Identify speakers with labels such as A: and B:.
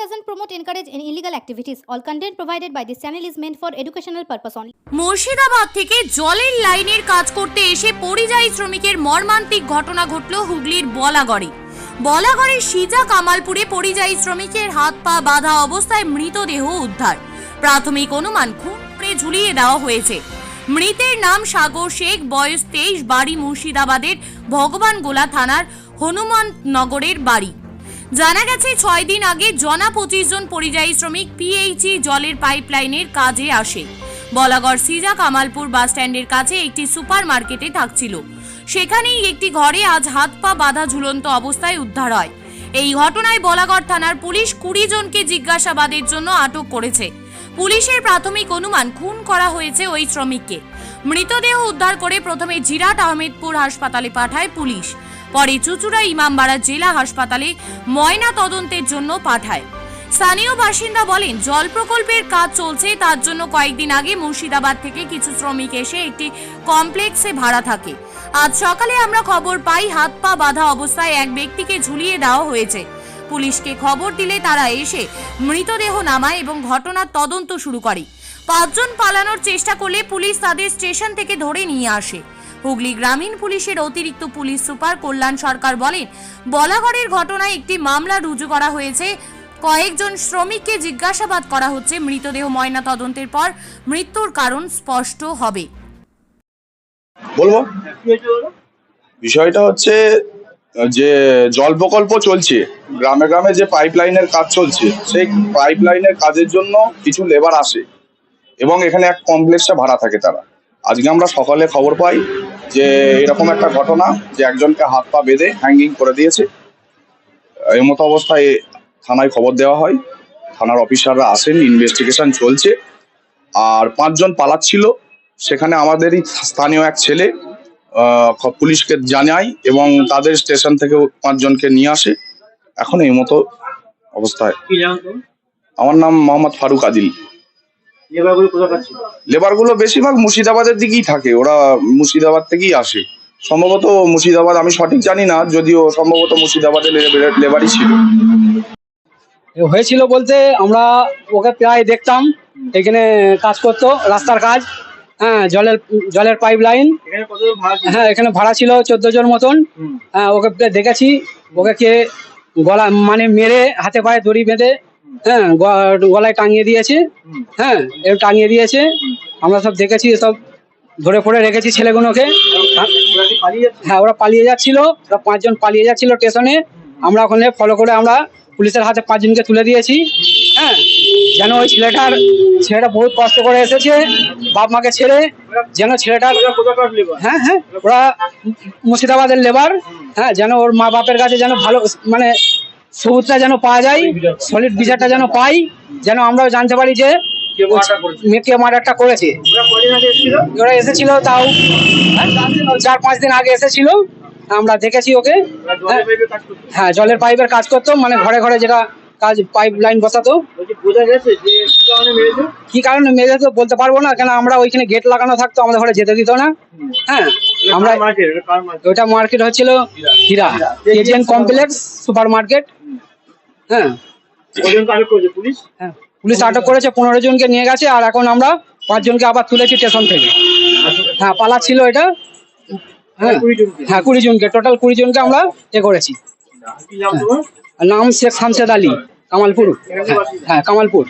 A: doesn't promote, encourage any illegal activities. All content provided by this channel is meant for educational purpose only.
B: Murshidabad থেকে জলের লাইনের কাজ করতে এসে পরিযায়ী শ্রমিকের মর্মান্তিক ঘটনা ঘটল হুগলির বলাগড়ে বলাগড়ের সিজা কামালপুরে পরিযায়ী শ্রমিকের হাত পা বাঁধা অবস্থায় মৃতদেহ উদ্ধার প্রাথমিক অনুমান খুন ঝুলিয়ে দেওয়া হয়েছে মৃতের নাম সাগর শেখ বয়স তেইশ বাড়ি মুর্শিদাবাদের ভগবান গোলা থানার হনুমান নগরের বাড়ি জানা গেছে, ছয় দিন আগে জনা পঁচিশ জন পরিযায়ী শ্রমিক পিএইচই জলের পাইপলাইনের কাজে আসে। বলাগড় সিজা কামালপুর বাস স্ট্যান্ডের কাছে একটি সুপার মার্কেটে থাকছিল। সেখানেই একটি ঘরে আজ হাত পা বাঁধা ঝুলন্ত অবস্থায় উদ্ধার হয়। এই ঘটনায় বলাগড় থানার পুলিশ কুড়ি জনকে জিজ্ঞাসাবাদের জন্য আটক করেছে। পুলিশের প্রাথমিক অনুমান খুন করা হয়েছে ওই শ্রমিককে। মৃতদেহ উদ্ধার করে প্রথমে জিরাট আহমেদপুর হাসপাতালে পাঠায় পুলিশ। পরে চুচুড়া ইমামবাড়া জেলা হাসপাতালে ময়না তদন্তের জন্য পাঠায়। স্থানীয় বাসিন্দা বলেন, জল প্রকল্পের কাজ চলছে, তার জন্য কয়েকদিন আগে মুর্শিদাবাদ থেকে কিছু শ্রমিক এসে একটি কমপ্লেক্সে ভাড়া থাকে। আজ সকালে আমরা খবর পাই, হাত পা বাঁধা অবস্থায় এক ব্যক্তিকে ঝুলিয়ে দেওয়া হয়েছে। পুলিশকে খবর দিলে তারা এসে মৃতদেহ নামায় এবং ঘটনার তদন্ত শুরু করে। পাঁচজন পালানোর চেষ্টা করলে পুলিশ তাদের স্টেশন থেকে ধরে নিয়ে আসে। হুগলি গ্রামীণ পুলিশের অতিরিক্ত পুলিশ সুপার কল্যাণ সরকার বলেন, বলাগড়ের ঘটনায় একটি মামলা রুজু করা হয়েছে। কয়েকজন শ্রমিককে জিজ্ঞাসাবাদ করা হচ্ছে। মৃতদেহ ময়না তদন্তের পর মৃত্যুর কারণ স্পষ্ট হবে।
C: বলব? বিষয়টা হচ্ছে, যে জল প্রকল্প চলছে, গ্রামে গ্রামে যে পাইপ লাইনের কাজ চলছে, সেই পাইপ লাইনের কাজের জন্য কিছু লেবার আসে এবং এখানে এক কমপ্লেক্সে ভাড়া থাকে তারা। আজকে আমরা সকালে খবর পাই যে এরকম একটা ঘটনা যে একজনকে হাত পা বেঁধে হ্যাঙ্গিং করে দিয়েছে। এই মতো অবস্থায় থানায় খবর দেওয়া হয়। থানার অফিসাররা আসেন ইনভেস্টিগেশন চলছে। আর পাঁচজন পালাচ্ছিল। সেখানে আমাদেরই স্থানীয় এক ছেলে আহ, পুলিশকে জানায় এবং তাদের স্টেশন থেকে পাঁচজনকে নিয়ে আসে। এখন এই মতো অবস্থায় আমার নাম মোহাম্মদ ফারুক আদিল। লেবারগুলো বেশিরভাগ মুর্শিদাবাদের দিকেই থাকে। ওরা মুর্শিদাবাদ থেকেই আসে। সম্ভবত মুর্শিদাবাদ আমি সঠিক জানি না যদিও সম্ভবত মুর্শিদাবাদের লেবারই ছিল।
D: হয়েছিল বলতে আমরা ওকে প্রায় দেখতাম এখানে কাজ করতো রাস্তার কাজ হ্যাঁ জলের জলের পাইপ লাইন? হ্যাঁ এখানে ভাড়া ছিল চোদ্দ জন মতন। হ্যাঁ ওকে দেখেছি ওকে কে গলা মানে মেরে হাতে পায়ে দড়ি বেঁধে হ্যাঁ গলায় টাঙিয়ে দিয়েছে। হ্যাঁ এরকম টাঙিয়ে দিয়েছে। আমরা সব দেখেছি, সব ধরে পড়ে রেখেছি ছেলেগুলোকে। হ্যাঁ ওরা পালিয়ে যাচ্ছিল, ওরা পাঁচজন পালিয়ে যাচ্ছিল স্টেশনে। আমরা ওখানে ফলো করে আমরা পুলিশের হাতে পাঁচজনকে তুলে দিয়েছি। হ্যাঁ যেন ওই ছেলেটার, ছেলেটা বহুত কষ্ট করে এসেছে, বাপ মাকে ছেড়ে, যেন ছেলেটার হ্যাঁ হ্যাঁ ওরা মুর্শিদাবাদের লেবার হ্যাঁ যেন ওর মা বাপের কাছে যেন ভালো মানে সবুজটা যেন পাওয়া যায় সলিড বিচারটা যেন পাই যেন আমরাও জানতে পারি যে
E: কে
D: মার্ডারটা করেছে?
E: ওরা এসেছিল?
D: তাও চার পাঁচ দিন আগে এসেছিল। আমরা দেখেছি ওকে
E: করছে
D: হ্যাঁ। জলের পাইপের কাজ করতো মানে ঘরে ঘরে যেটা কাজ পাইপ লাইন বসাতো।
E: কি কারণে
D: মেরে তো বলতে পারব না কেন আমরা ওইখানে গেট লাগানো থাকতো আমাদের ঘরে যেতে দিত না। হ্যাঁ আমরা
E: আমরা মার্কেট
D: হচ্ছিল হীরা। কমপ্লেক্স সুপার মার্কেট হ্যাঁ। হ্যাঁ। পুলিশ আটক করেছে পনেরো জনকে নিয়ে গেছে আর এখন আমরা পাঁচজনকে আবার তুলেছি স্টেশন থেকে। হ্যাঁ পালা ছিল এটা। হ্যাঁ।
E: কুড়ি জনকে?
D: হ্যাঁ কুড়ি জনকে। টোটাল কুড়ি জনকে আমরা এ করেছি। নাম শেখ শামশেদ আলী কামালপুর। হ্যাঁ, হ্যাঁ কামালপুর।